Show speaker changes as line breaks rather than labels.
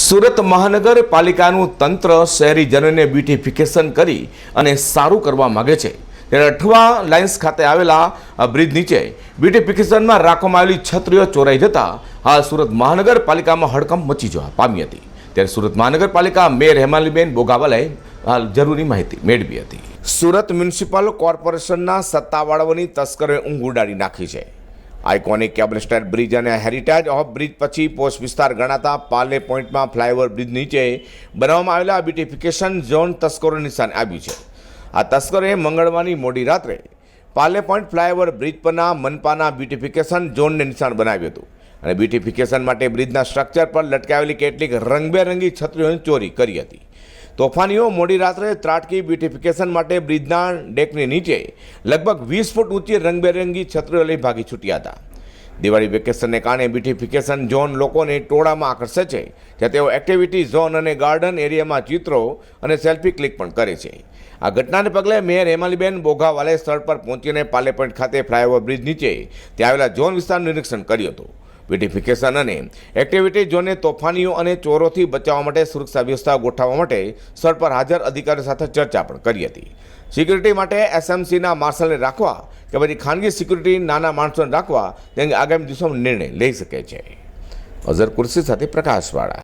સુરત મહાનગરપાલિકાનું તંત્ર શહેરીજનોને બ્યુટિફિકેશન કરી અને સારું કરવા માગે છે. ત્યારે અઠવા લાઇન્સ ખાતે આવેલા બ્રિજ નીચે બ્યુટિફિકેશનમાં રાખવામાં આવેલી છત્રીઓ ચોરાઈ જતા હાલ સુરત મહાનગરપાલિકામાં હડકંપ મચી જવા પામી હતી. ત્યારે સુરત મહાનગરપાલિકા મેયર હેમાલીબેન બોગાવાલાએ હાલ જરૂરી માહિતી મેળવી હતી. સુરત મ્યુનિસિપલ કોર્પોરેશનના સત્તાવાળાઓની તસ્કરે ઊંઘ ઉડાડી નાખી છે. આઇકોનિક કેબલ બ્રિજ અને હેરિટેજ ઓફ બ્રિજ પછી પોસ્ટ વિસ્તાર ગણાતા પાલે પોઈન્ટમાં ફ્લાયઓવર બ્રિજ નીચે બનાવવામાં આવેલા બ્યુટિફિકેશન ઝોન તસ્કરો નિશાન આવ્યું છે. આ તસ્કરોએ મંગળવારની મોડી રાત્રે પાલે પોઈન્ટ ફ્લાયઓવર બ્રિજ પરના મનપાના બ્યુટિફિકેશન ઝોનને નિશાન બનાવ્યું હતું અને બ્યુટિફિકેશન માટે બ્રિજના સ્ટ્રક્ચર પર લટકાવેલી કેટલીક રંગબેરંગી છત્રીઓની ચોરી કરી હતી. તોફાનીઓ મોડી રાત્રે ત્રાટકી બ્યુટિફિકેશન માટે બ્રિજના ડેકની નીચે લગભગ વીસ ફૂટ ઊંચી રંગબેરંગી છત્રીઓ લઈ ભાગી છૂટ્યા હતા. દિવાળી વેકેશનને કારણે બ્યુટિફિકેશન ઝોન લોકોને ટોળામાં આકર્ષે છે, જ્યાં તેઓ એક્ટિવિટી ઝોન અને ગાર્ડન એરિયામાં ચિત્રો અને સેલ્ફી ક્લિક પણ કરે છે. આ ઘટનાને પગલે મેયર હેમાલીબેન બોઘાવાલે સ્થળ પર પહોંચીને પાલે પોઈન્ટ ખાતે ફ્લાયઓવર બ્રિજ નીચે ત્યાં આવેલા ઝોન વિસ્તારનું નિરીક્ષણ કર્યું હતું. બ્યુટિફિકેશન અને એક્ટિવિટી ઝોનને તોફાનીઓ અને ચોરોથી બચાવવા માટે સુરક્ષા વ્યવસ્થા ગોઠવવા માટે સ્થળ પર હાજર અધિકારીઓ સાથે ચર્ચા પણ કરી હતી. સિક્યુરિટી માટે એસએમસીના માર્શલને રાખવા કે પછી ખાનગી સિક્યુરિટી નાના માણસોને રાખવા તે આગામી દિવસોમાં નિર્ણય લઈ શકે છે. અઝર કુર્સી સાથે પ્રકાશવાળા.